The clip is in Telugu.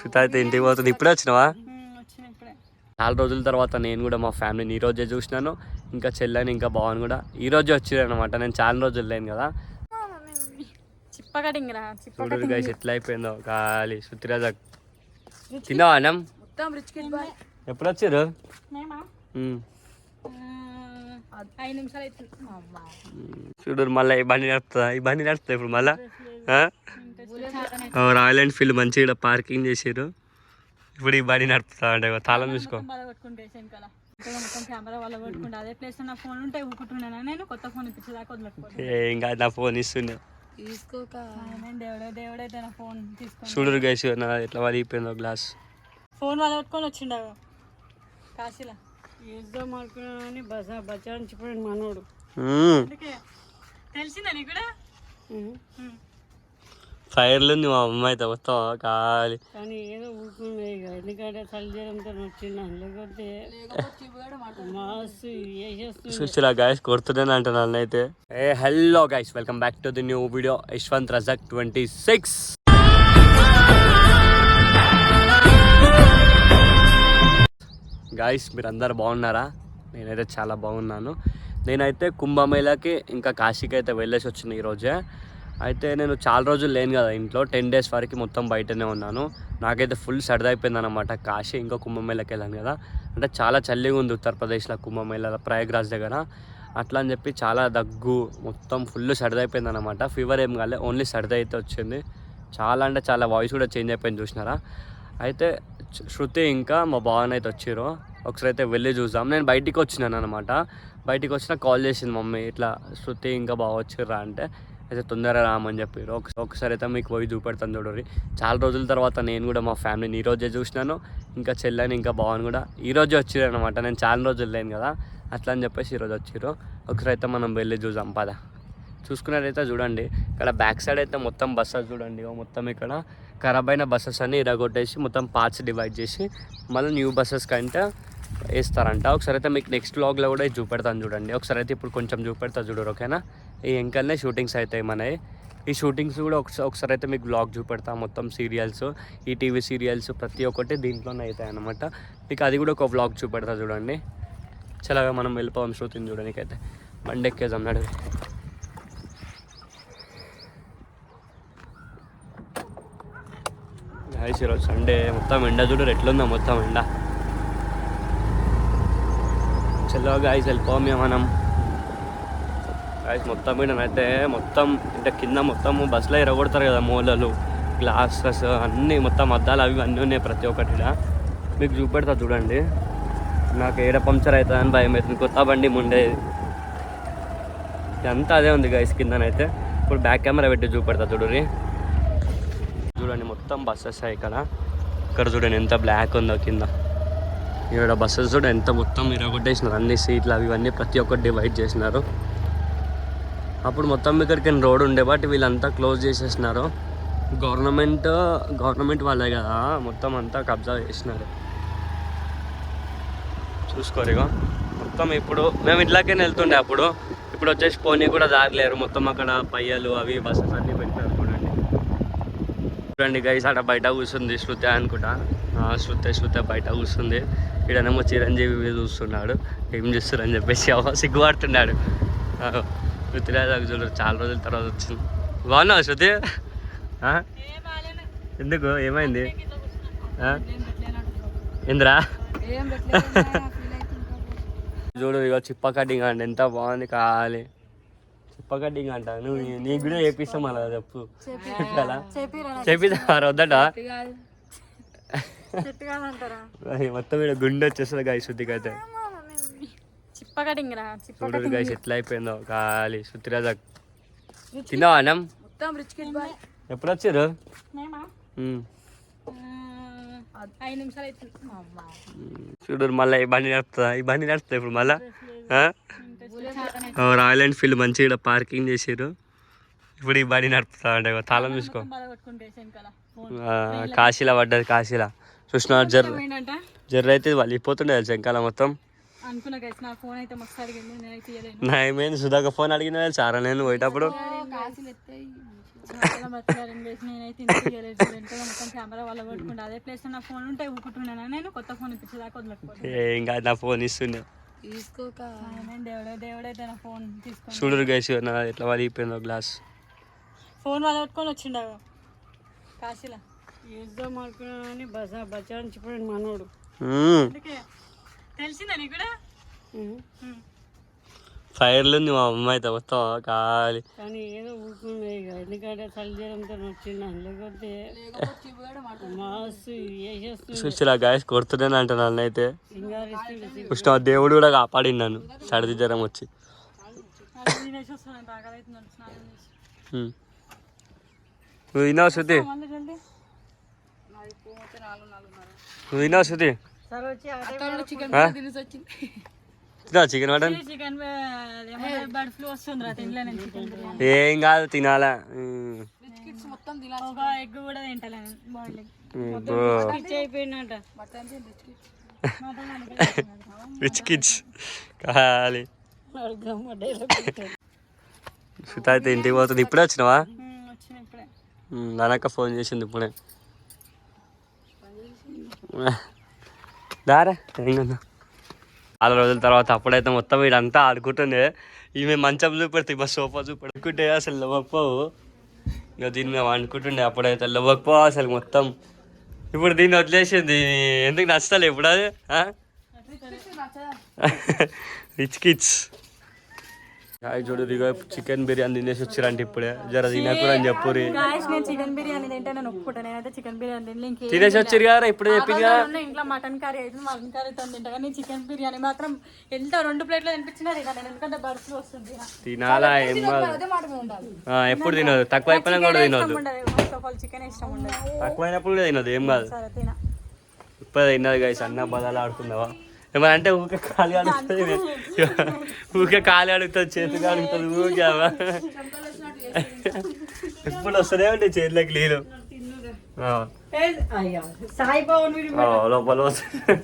సుత అయితే ఇంటికి పోతుంది. ఇప్పుడే వచ్చినావా? చాలా రోజుల తర్వాత నేను కూడా మా ఫ్యామిలీని ఈ రోజే చూసినాను. ఇంకా చెల్లని ఇంకా బావని కూడా ఈ రోజే వచ్చారు అనమాట నేను చాలా రోజులు లేను కదా. చూడు గైస్ ఎట్లా అయిపోయిందో. ఖాళీ శృతిరాజ. తిన్నావా అన్నం? ఎప్పుడు వచ్చారు. ఐదు నిమిషాలు అవుతుంది. చూడు మళ్ళీ ఈ బండి నడుపుతుందా ఈ బండి నడుపుతా ఇప్పుడు మళ్ళా? రాయల్ ఎన్ఫీల్డ్ మంచిగా ఇక్కడ పార్కింగ్ చేసారు ఇప్పుడు ఈ బండి నడుపుతా అంటే తాళం చూసుకో. బాధ కొట్టుకుంటే వెనకాల. ఇక్కడ మొత్తం కెమెరా వాళ్ళ కొట్టుకుంటే అదే ప్లేస్ నా ఫోన్ ఉంటే ఊకుంటున్నాను నేను? కొత్త ఫోన్ ఇప్పించేదాకా వదిలేకపోతే ఏ, ఇంకా నా ఫోన్ ఇస్తుండే తీసుకోక. నేను దేవుడే దేవుడైతే నా ఫోన్ తీసుకొని చూడు గైస్ నా ఎట్లా వలిగిపోయిందో గ్లాస్. ఫోన్ వాళ్ళ కొట్టుకొని వచ్చిండవు కాశీలా. యుద్ధం అనుకున్నాను బస బచాయించిపోయాడు మనోడు. మ్మ్. అందుకే తెలిసిందా నీకు కూడా? ఫైర్లు ఉంది మా అమ్మ అయితే మొత్తం ఖాళీ కానీ ఏదో ఊరుకున్నాయి ఇక. ఎందుకంటే చలిజరంతో లేకపోతే సుశీల గాయస్ కొడుతున్నాను అంట నన్ను అయితే. ఏ hello guys welcome back to the new video Yashwanth Rajak twenty six guys మీరందరూ బాగున్నారా? నేనైతే చాలా బాగున్నాను. నేనైతే కుంభమేళకి ఇంకా కాశీకి అయితే వెళ్ళేసి వచ్చిన ఈరోజే అయితే నేను చాలా రోజులు లేను కదా ఇంట్లో. టెన్ డేస్ వరకు మొత్తం బయటనే ఉన్నాను. నాకైతే ఫుల్ సర్దైపోయింది అనమాట కాశీ ఇంకా కుంభమేళకి వెళ్ళాను కదా. అంటే చాలా చల్లిగా ఉంది ఉత్తరప్రదేశ్లో కుంభమేళ ప్రయాగ్రాజ్ దగ్గర. అట్లా అని చెప్పి చాలా దగ్గు మొత్తం ఫుల్ సరదైపోయింది అనమాట ఫీవర్ ఏం కాలే ఓన్లీ సర్ది అయితే వచ్చింది. చాలా అంటే చాలా వాయిస్ కూడా చేంజ్ అయిపోయింది చూసినారా? అయితే శృతి ఇంకా మా భావన అయితే వచ్చారు. ఒకసారి అయితే వెళ్ళి చూద్దాం. నేను బయటికి వచ్చినాను అనమాట బయటికి వచ్చిన కాల్ చేసింది మమ్మీ ఇట్లా శృతి ఇంకా బాగా వచ్చిర్రా అంటే అయితే తొందరగా రామని చెప్పారు. ఒకసారి అయితే మీకు పోయి చూపెడతాను చూడండి చాలా రోజుల తర్వాత నేను కూడా మా ఫ్యామిలీని ఈ రోజే చూసినాను. ఇంకా చెల్లని ఇంకా బావని కూడా ఈ రోజే వచ్చిర్రు అనమాట నేను చాలా రోజులు లేను కదా అట్లా అని చెప్పేసి ఈరోజు వచ్చిర్రు ఒకసారి అయితే మనం వెళ్ళి చూద్దాం పద. చూసుకున్నట్టయితే చూడండి. ఇక్కడ బ్యాక్ సైడ్ అయితే మొత్తం బస్సెస్ చూడండి. మొత్తం ఇక్కడ ఖరాబ్ అయిన బస్సెస్ అన్ని ఇరగొట్టేసి మొత్తం పార్ట్స్ డివైడ్ చేసి మళ్ళీ న్యూ బస్సెస్ కంటే వేస్తారంట. ఒకసారి అయితే మీకు నెక్స్ట్ వ్లాగ్లో కూడా చూపెడతాను చూడండి. ఒకసారి అయితే ఇప్పుడు కొంచెం చూపెడతా చూడరు ఓకేనా? ఈ వెంకల్నే షూటింగ్స్ అవుతాయి మనవి ఈ షూటింగ్స్ కూడా ఒకసారి ఒకసారి అయితే మీకు బ్లాగ్ చూపెడతా. మొత్తం సీరియల్స్ ఈ టీవీ సీరియల్స్ ప్రతి ఒక్కటి దీంట్లోనే అవుతాయి అన్నమాట. మీకు అది కూడా ఒక వ్లాగ్ చూపెడతా చూడండి. చలాగా మనం వెళ్ళిపోవం శృతిని చూడడానికైతే బండి ఎక్కేదాం నడువు గాయస్ ఈరోజు సండే మొత్తం ఎండ చూడరు ఎట్లుందా మొత్తం ఎండ. చలో గాయస్ వెళ్ళిపోమే మనం. గాయస్ మొత్తం మీద అయితే మొత్తం అంటే కింద మొత్తం బస్సులో ఎరగొడతారు కదా మూలలు గ్లాసెస్ అన్నీ మొత్తం అద్దాలు అవి అన్నీ ఉన్నాయి ప్రతి ఒక్కటి మీకు చూపెడతా చూడండి. నాకు ఏడ పంక్చర్ అవుతుందని భయం అవుతుంది కొత్త బండి ఉండేది ఇదంతా అదే ఉంది గైస్ కిందనైతే. ఇప్పుడు బ్యాక్ కెమెరా పెట్టి చూపెడతా చూడురి చూడండి మొత్తం బస్సెస్ ఇక్కడ. ఇక్కడ చూడండి ఎంత బ్లాక్ ఉందో కింద. ఇక్కడ బస్సెస్ కూడా ఎంత మొత్తం ఇరగొట్టేసినారు. అన్ని సీట్లు అవి ఇవన్నీ ప్రతి ఒక్కటి డివైడ్ చేసినారు. అప్పుడు మొత్తం ఇక్కడికి రోడ్ ఉండే బట్ వీళ్ళంతా క్లోజ్ చేసేసినారు. గవర్నమెంట్ గవర్నమెంట్ వాళ్ళే కదా మొత్తం అంతా కబ్జా చేసినారు. చూసుకోరు ఇక మొత్తం ఇప్పుడు మేము ఇట్లాకే వెళ్తుండే అప్పుడు. ఇప్పుడు వచ్చేసి పోనీ కూడా దారిలేరు మొత్తం అక్కడ పయ్యలు అవి బస్సెస్ అన్నీ పెట్టినారు. చూడండి గైస్ అక్కడ బయట కూర్చుంది శృతి అనుకుంటా. శృతి శృతి బయట కూర్చుంది. ఈడనేమో చిరంజీవి చూస్తున్నాడు. ఏం చేస్తారని చెప్పేసి అవ్వ సిగ్గుపడుతున్నాడు. పృథ్వీరాజ్ చూడరు చాలా రోజుల తర్వాత వచ్చింది. బాగున్నావు శృతి? ఎందుకు? ఏమైంది? ఇంద్రా? చూడు ఇక చిప్ప కటింగ్ అంట ఎంత బాగుంది కావాలి. చిప్ప కటింగ్ అంట నువ్వు నీ- నీకు కూడా చేపిస్తాం అలా చెప్పు. కదా. చేపిస్తా వద్దట మొత్తం ఇక్కడ గుండె వచ్చేస్తుంది గాయ శుద్ధికి అయితే చూడు గాయస్ ఎట్లా అయిపోయిందో. ఖాళీ శృతిరాజ. తిన్నావా అన్నం? ఎప్పుడు వచ్చారు? చూడు మళ్ళీ ఈ బండి నడుపుతుందా? ఈ బండి నడుపుతా ఇప్పుడు మళ్ళా? రాయల్ ఎన్ఫీల్డ్ మంచిగా ఇక్కడ పార్కింగ్ చేసారు ఇప్పుడు ఈ బండి నడుపుతా అంటే తాళం చూసుకో. కాశీలా పడ్డది కాశీలా. చూసిన జర్ ఏంటంట జర్ర అయితే వాళ్ళు ఇపోతుండే శంకాల మొత్తం? అనుకున్నా గైస్ నా ఫోన్ అయితే మస్తు అడిగింది నేనైతే ఇయ్యలేను నా ఏమైంది? సుధాక ఫోన్ అడిగిన సారా నేను పోయేటప్పుడు. చాలా బతికారని వేసి నేనైతే వెంటనే మొత్తం కెమెరా వాళ్ళ అదే ప్లేస్ నా ఫోన్ ఉంటే నేను? కొత్త ఫోన్ ఇప్పించేదాకా వదలకపోతే. ఏం కాదు నా ఫోన్ తీసుకోక. దేవుడే దేవుడైతే నా ఫోన్ చూడరు గైస్ నా ఎట్లా వలిగిపోయిందో గ్లాస్ ఫోన్ వాళ్ళ కొట్టుకొని వచ్చిండ? కాశీలా? యూజ్గా మాడుకున్నాను బసా బచాయించిపోయాడు మనోడు. అందుకే. తెలిసిందా నీకు కూడా? ఫైర్లు ఉంది మా అమ్మ అయితే మొత్తం కాలి కానీ ఏదో ఊరుకున్నాయి ఇక. ఎందుకంటే చలిజరంతో వచ్చిందా. లేకపోతే మస్తు చూసిరా గాయస్ కొడుతున్నాను అంట నన్ను అయితే కృష్ణ దేవుడు కూడా కాపాడింది నన్ను. సర్ది జ్వరం వచ్చి. నువ్వు విన్నావు శృతి? నువ్వు విన్నావు శృతి? చికెన్ మటన్ ఏం కాదు తినాలా. రిచ్ కిడ్స్ కాలి సుత అయితే ఇంటికి పోతుంది. ఇప్పుడే వచ్చినావా? వచ్చిన ఇప్పుడే. ఉమ్, నానక్క ఫోన్ చేసింది ఇప్పుడే. దారా? చాలా రోజుల తర్వాత అప్పుడైతే మొత్తం వీడంతా ఆడుకుంటుండే. ఈమె మంచం చూపెడితే మా సోఫా చూపెడుకుంటే అసలు లవ్వకపోవు. ఇక దీన్ని మేము అనుకుంటుండే అప్పుడైతే లవ్వకపోవు అసలు మొత్తం. ఇప్పుడు దీన్ని వదిలేసింది. ఎందుకు నచ్చలే ఇప్పుడు అది? Rich kids. హాయ్ చూడు ఇదిగో చికెన్ బిర్యానీ తినేసి వచ్చిరంటే ఇప్పుడే. జర తినకూర అని చెప్పురి గాయస్ నేను చికెన్ బిర్యానీ తింటే నేను ఒప్పుకుంటాను. నేనైతే చికెన్ బిర్యానీ తినలే తినేసి వచ్చిరు కదా ఇప్పుడు చెప్పింది కదా. ఇంట్లో మటన్ కర్రీ అయితే మటన్ కర్రీతో తింటా కానీ చికెన్ బిర్యానీ మాత్రం ఎంత రెండు ప్లేట్లు తినిపించినా తినా నేను ఎందుకంటే బర్డ్స్ వస్తుంది తినాలా ఏం ఎప్పుడు తినదు తక్కువ అయిపోయినా కూడా ఆల్ చికెన్ ఇష్టం ఉండదు. తక్కువైనప్పుడు కూడా తినదు ఏం కాదు. సరే తిన. ఇప్పుడు తిన్నది గైస్ అన్న బదాలు ఆడుకుందావా ఏమన్నా అంటే ఊకే ఖాళీ అడుగుతుంది ఊకే ఖాళీ అడుగుతుంది చేతికి అడుగుతుంది ఊకే. ఎప్పుడు వస్తూనే ఉంటాయి చేతిలోకి నీళ్ళు ఆ, అయ్యా సాయిబాబు లోపల వస్తుంది.